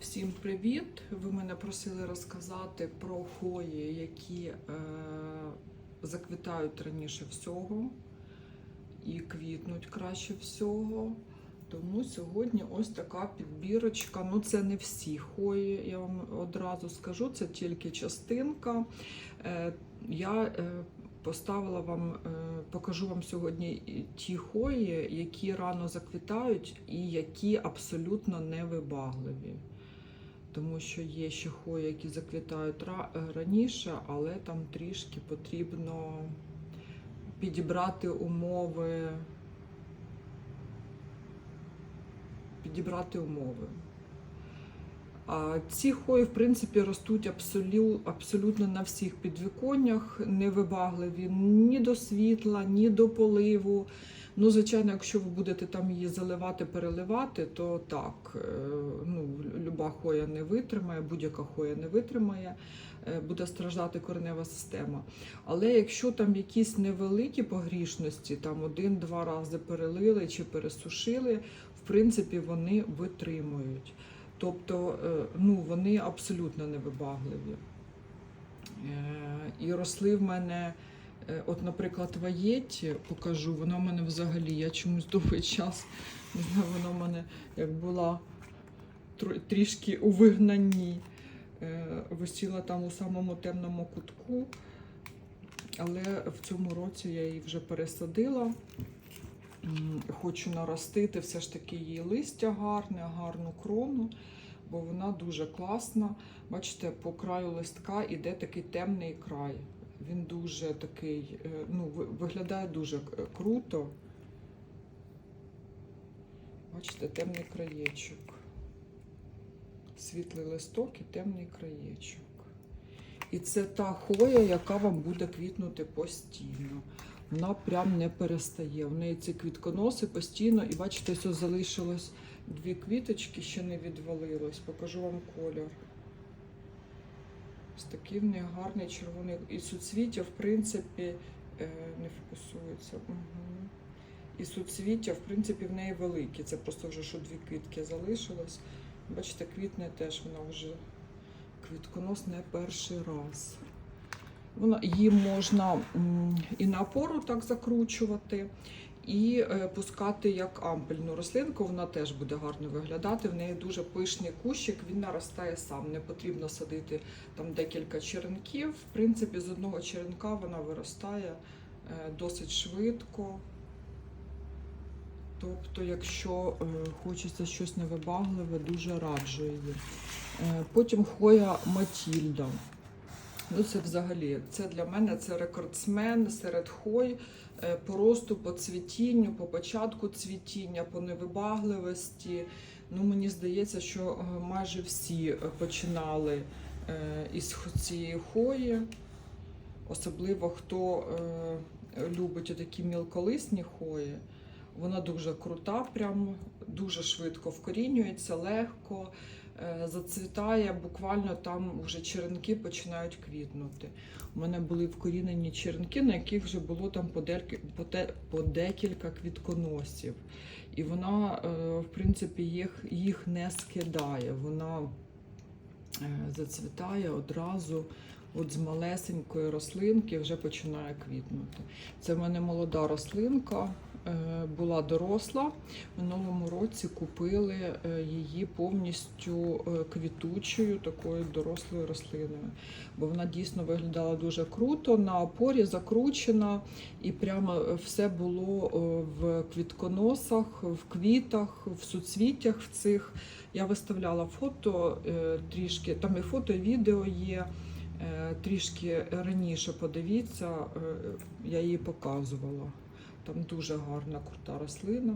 Всім привіт! Ви мене просили розказати про хвої, які е, заквітають раніше всього і квітнуть краще всього. Тому сьогодні ось така підбірочка. Ну, це не всі хвої, я вам одразу скажу, це тільки частинка. Е, я е, поставила вам, е, покажу вам сьогодні ті хвої, які рано заквітають і які абсолютно невибагливі. Тому що є ще хвої, які заквітають е, раніше, але там трішки потрібно підібрати умови. Підібрати умови. А ці хвої, в принципі, ростуть абсолю, абсолютно на всіх підвіконнях, невибагливі ні до світла, ні до поливу. Ну, звичайно, якщо ви будете там її заливати, переливати, то так, е, ну, люба хоя не витримає, будь-яка хоя не витримає, е, буде страждати коренева система. Але якщо там якісь невеликі погрішності, там один-два рази перелили чи пересушили, в принципі, вони витримують. Тобто, е, ну, вони абсолютно невибагливі. І росли в мене, от, наприклад, ваєті, покажу, вона в мене взагалі, я чомусь довгий час, не знаю, вона в мене як була трішки у вигнанні, е, висіла там у самому темному кутку, але в цьому році я її вже пересадила. Хочу наростити все ж таки її листя гарне, гарну крону, бо вона дуже класна. Бачите, по краю листка іде такий темний край. Він дуже такий, е, ну, виглядає дуже круто. Бачите, темний краєчок. Світлий листок і темний краєчок. І це та хвоя, яка вам буде квітнути постійно. Вона прям не перестає. В неї ці квітконоси постійно, і бачите, ось залишилось дві квіточки, ще не відвалилось. Покажу вам колір. Ось такий в них гарний червоний. І суцвіття, в принципі, е, не фокусується. Угу. І суцвіття, в принципі, в неї великі. Це просто вже що дві квітки залишилось. Бачите, квітне теж вона вже квітконос не перший раз. Вона, її можна і на опору так закручувати, і е, пускати як ампельну рослинку. Вона теж буде гарно виглядати. В неї дуже пишний кущик, він наростає сам. Не потрібно садити там декілька черенків. В принципі, з одного черенка вона виростає е, досить швидко. Тобто, якщо е, хочеться щось невибагливе, дуже раджу її. Потім хвоя Матільда. Ну, це взагалі, це для мене це рекордсмен серед хой е, по росту, по цвітінню, по початку цвітіння, по невибагливості. Ну, мені здається, що е, майже всі е, починали із цієї хої. Особливо хто любить такі мілколисні хої. Вона дуже крута, прям дуже швидко вкорінюється, легко зацвітає, буквально там вже черенки починають квітнути. У мене були вкорінені черенки, на яких вже було там по, декілька квітконосів. І вона, е, в принципі, їх, їх не скидає. Вона е, зацвітає одразу. От з малесенької рослинки вже починає квітнути. Це в мене молода рослинка, е, була доросла. Минулому році купили е, її повністю е, квітучою, такою дорослою рослиною. Бо вона дійсно виглядала дуже круто, на опорі закручена, і прямо е, все було е, в квітконосах, в квітах, в суцвіттях в цих. Я виставляла фото е, трішки, там і фото, і відео є. Е, Трішки раніше подивіться, е, я її показувала. Там дуже гарна крута рослина.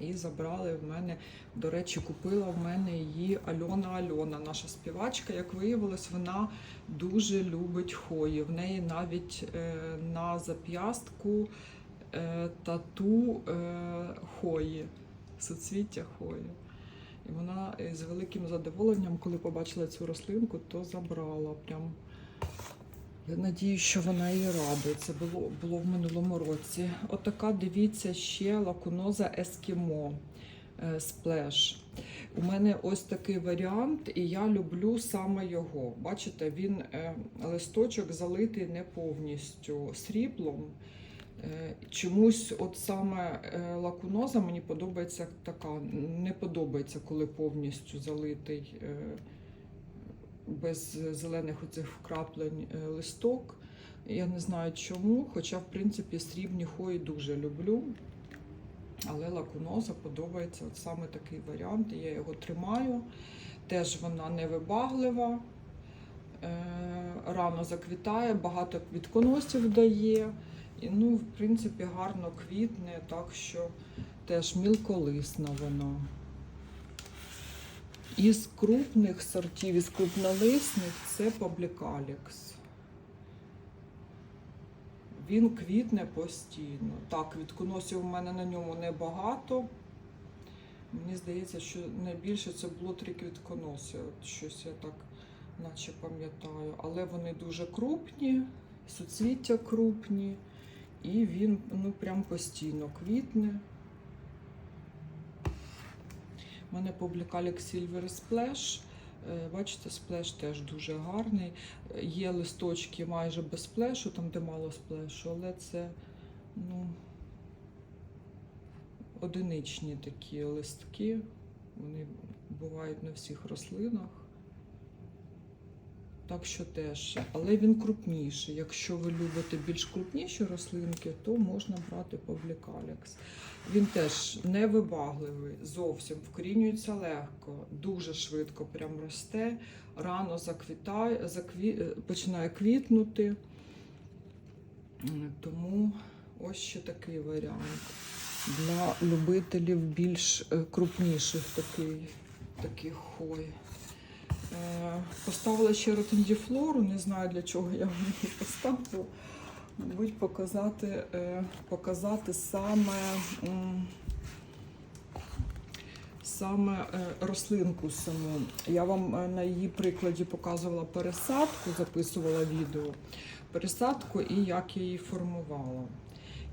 І забрали в мене, до речі, купила в мене її Альона Альона, наша співачка. Як виявилось, вона дуже любить хої. В неї навіть е, на зап'ястку е, тату е, хої, суцвіття хої. І вона з великим задоволенням, коли побачила цю рослинку, то забрала. Прям. Надіюсь, що вона її радує. Це було, було в минулому році. Отака, дивіться, ще лакуноза Ескімо. е, сплеш. У мене ось такий варіант, і я люблю саме його. Бачите, він е, листочок залитий не повністю сріблом. Е, Чомусь, от саме лакуноза мені подобається така. Не подобається, коли повністю залитий без зелених оцих вкраплень е, листок. Я не знаю чому, хоча, в принципі, срібні хої дуже люблю. Але лакуноза подобається от саме такий варіант. Я його тримаю. Теж вона невибаглива, е, рано заквітає, багато квітконосів дає. І, ну, в принципі, гарно квітне, так що теж мілколисна вона. Із крупних сортів, із крупнолисних це Publicalix. Він квітне постійно. Так, квітконосів у мене на ньому небагато. Мені здається, що найбільше це було три квітконоси. От щось я так наче пам'ятаю. Але вони дуже крупні, суцвіття крупні, і він ну, прям постійно квітне. У мене публікалік Silver. Е, Бачите, сплеш теж дуже гарний. Є листочки майже без сплешу, там де мало сплешу, але це ну, одиничні такі листки. Вони бувають на всіх рослинах. Так що теж, але він крупніший. Якщо ви любите більш крупніші рослинки, то можна брати Publicalix. Він теж невибагливий, зовсім вкорінюється легко, дуже швидко прям росте, рано заквітає, закві... е, починає квітнути. Тому ось ще такий варіант. Для любителів більш е, крупніших такий, таких хой. Е, Поставила ще ротендіфлору, не знаю для чого я її поставила. Мабуть, показати, е, показати саме, саме е, рослинку саму. Я вам на її прикладі показувала пересадку, записувала відео, пересадку і як я її формувала.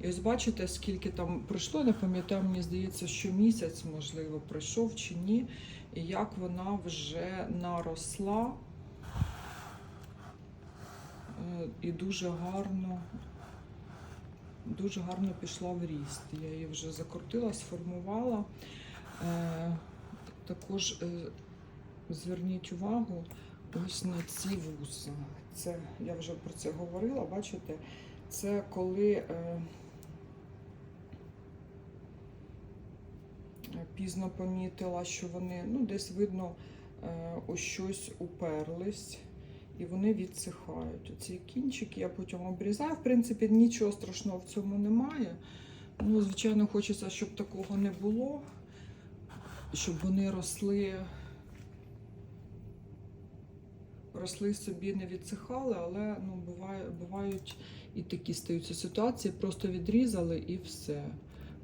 І ось бачите, скільки там пройшло, не пам'ятаю, мені здається, що місяць, можливо, пройшов чи ні, і як вона вже наросла. Е, і дуже гарно, дуже гарно пішла в ріст. Я її вже закрутила, сформувала. Е, Також е, зверніть увагу ось на ці вуса. Це я вже про це говорила, бачите, це коли е, пізно помітила, що вони ну, десь видно е, у щось уперлись і вони відсихають. Оці кінчики я потім обрізаю. В принципі, нічого страшного в цьому немає. Ну, звичайно, хочеться, щоб такого не було, щоб вони росли, росли собі, не відсихали, але ну, буває, бувають і такі стаються ситуації, просто відрізали і все.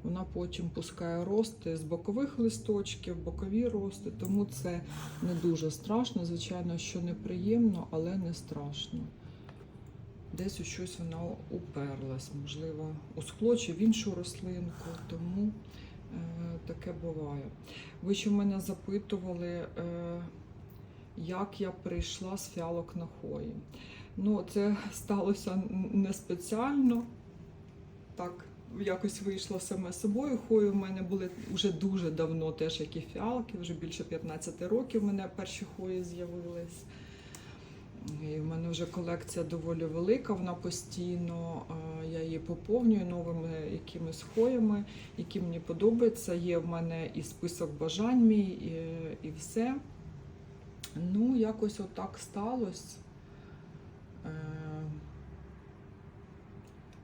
Вона потім пускає рости з бокових листочків, бокові рости, тому це не дуже страшно. Звичайно, що неприємно, але не страшно. Десь у щось вона уперлась, можливо, у скло чи в іншу рослинку, тому е, таке буває. Ви ще мене запитували, е, як я прийшла з фіалок на хої. Ну, це сталося не спеціально. Так, якось вийшло саме собою. Хої в мене були вже дуже давно, теж як і фіалки, вже більше 15 років в мене перші хої з'явились. І в мене вже колекція доволі велика, вона постійно, е, я її поповнюю новими якимись хоями, які мені подобаються. Є в мене і список бажань мій, і, і все. Ну, якось отак сталося.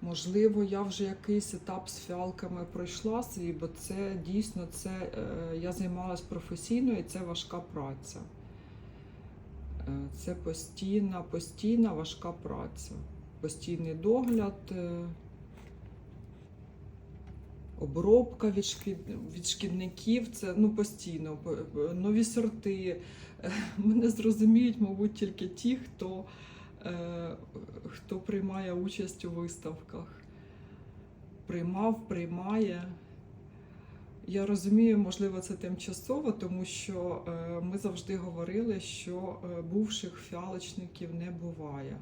Можливо, я вже якийсь етап з фіалками пройшла свій, бо це дійсно це е, я займалась професійно і це важка праця. Е, Це постійна, постійна важка праця, постійний догляд, е, обробка від, шкід, від шкідників. Це ну, постійно нові сорти. Мене зрозуміють, мабуть, тільки ті, хто, хто приймає участь у виставках. Приймав, приймає. Я розумію, можливо, це тимчасово, тому що е, ми завжди говорили, що е, бувших фіалочників не буває.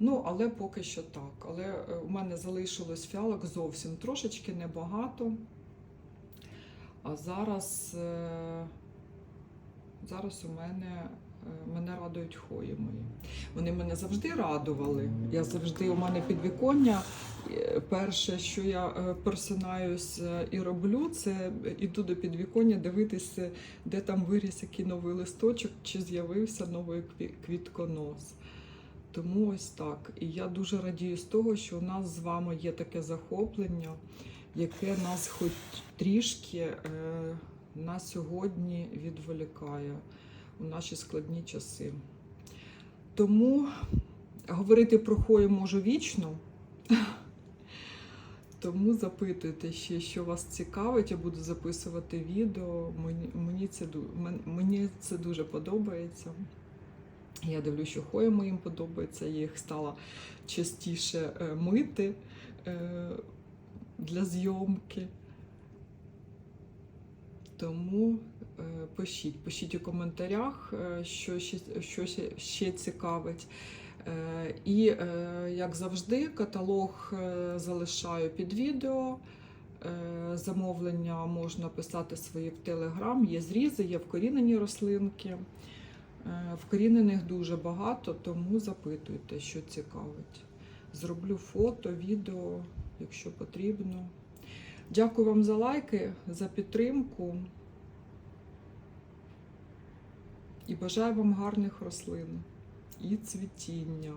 Ну, але поки що так. Але е, у мене залишилось фіалок зовсім трошечки небагато. А зараз, е, зараз у мене, е, мене радують хої мої. Вони мене завжди радували. Я завжди у мене підвіконня. е, Перше, що я е, е, і роблю, це іду до підвіконня дивитися, де там виріс який новий листочок, чи з'явився новий квітконос. Тому ось так. І я дуже радію з того, що у нас з вами є таке захоплення, яке нас хоч трішки е, на сьогодні відволікає у наші складні часи. Тому говорити про хою можу вічно. Тому запитуйте ще, що вас цікавить. Я буду записувати відео. Мені, це, мені це дуже подобається. Я дивлюся, що хої моїм подобається. Я їх стала частіше е, мити е, для зйомки. Тому е, пишіть, пишіть у коментарях, е, що ще, що ще, цікавить. Е, І, як завжди, каталог залишаю під відео. Замовлення можна писати свої в Телеграм. Є зрізи, є вкорінені рослинки. Вкорінених дуже багато, тому запитуйте, що цікавить. Зроблю фото, відео, якщо потрібно. Дякую вам за лайки, за підтримку. І бажаю вам гарних рослин і цвітіння.